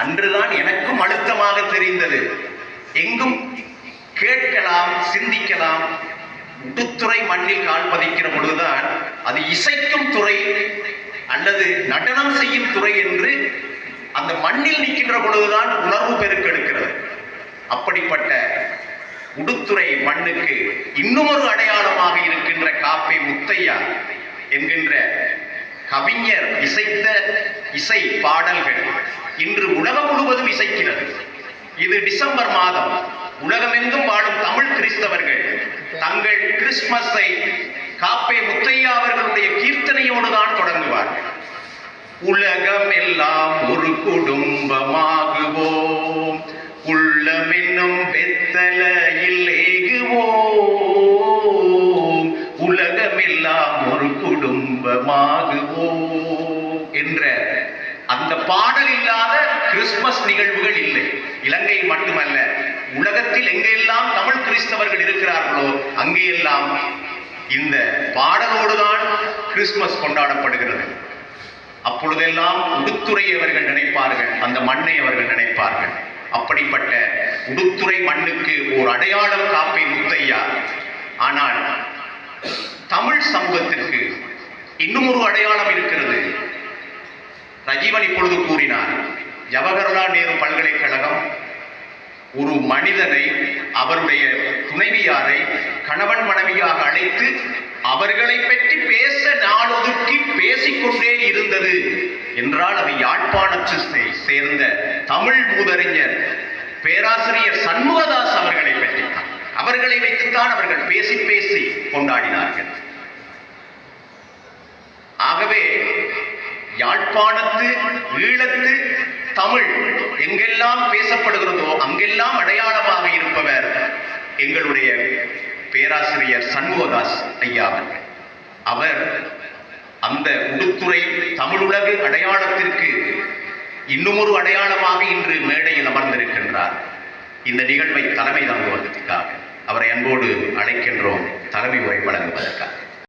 அன்றுதான் எனக்கும் அழுத்தமாக தெரிந்தது. எங்கும் கேட்கலாம் சிந்திக்கலாம் உடுத்துறை மண்ணில் கால் பதிக்கிற பொழுதுதான் அது இசைக்கும் துறை அல்லது நடனம் செய்யும் துறை என்று அந்த மண்ணில் நிற்கின்ற பொழுதுதான் உணர்வு பெருக்கெடுக்கிறது. அப்படிப்பட்ட உடுத்துறை மண்ணுக்கு இன்னுமொரு அடையாளமாக இருக்கின்ற காப்பை முத்தையா என்கின்ற கவிஞர் இசைத்த இசை பாடல்கள் இன்று உலகம் முழுவதும் இசைக்கிறது. இது டிசம்பர் மாதம். உலகமெங்கும் வாழும் தமிழ் கிறிஸ்தவர்கள் தங்கள் கிறிஸ்துமஸை காப்பே முத்தையா அவர்களுடைய கீர்த்தனையோடு தான் தொடங்குவார்கள் உலகம் எல்லாம் ஒரு குடும்பமாகுவோம். உள்ளமென்னும் பெத்தல எல்லாம் ஒரு குடும்பமாகுவோம் என்ற அந்த பாடல் இல்லாத கிறிஸ்துமஸ் நிகழ்வுகள் இல்லை. இலங்கை மட்டுமல்ல உலகத்தில் எங்கெல்லாம் தமிழ் கிறிஸ்தவர்கள் இருக்கிறார்களோ அங்கேயெல்லாம் இந்த பாடலோடுதான் கிறிஸ்துமஸ் கொண்டாடப்படுகிறது. அப்பொழுதெல்லாம் உடுத்துறை அவர்கள் நினைப்பார்கள் அந்த மண்ணை அவர்கள் நினைப்பார்கள். அப்படிப்பட்ட உடுத்துறை மண்ணுக்கு ஒரு அடையாளம் காப்பை முத்தையா. இன்னும் ஒரு அடையாளம் இருக்கிறது. ரஜீவன் இப்பொழுது கூறினார் ஜவஹர்லால் நேரு பல்கலைக்கழகம் ஒரு மனிதனை அவருடைய துணைவியாரை கணவன் மனைவியாக அழைத்து அவர்களை பற்றி பேச நாளொதுக்கி பேசிக்கொண்டே இருந்தது. என்றால் அது யாழ்ப்பாணத்தை சேர்ந்த தமிழ் மூதறிஞர் பேராசிரியர் சண்முகதாஸ் அவர்களை பற்றித்தான். அவர்களை வைத்துத்தான் அவர்கள் பேசி பேசி கொண்டாடினார்கள். யாழ்ப்பாணத்து ஈழத்து தமிழ் எங்கெல்லாம் பேசப்படுகிறதோ அங்கெல்லாம் அடையாளமாக இருப்பவர் எங்களுடைய பேராசிரியர் சண்முகதாஸ் ஐயா அவர்கள். அவர் அந்த உடுத்துறை தமிழுலகு அடையாளத்திற்கு இன்னும் ஒரு அடையாளமாக இன்று மேடையில் அமர்ந்திருக்கின்றார். இந்த நிகழ்வை தலைமை தாங்குவதற்காக அவரை அன்போடு அழைக்கின்றோம் தலைமை உரை வழங்குவதற்காக.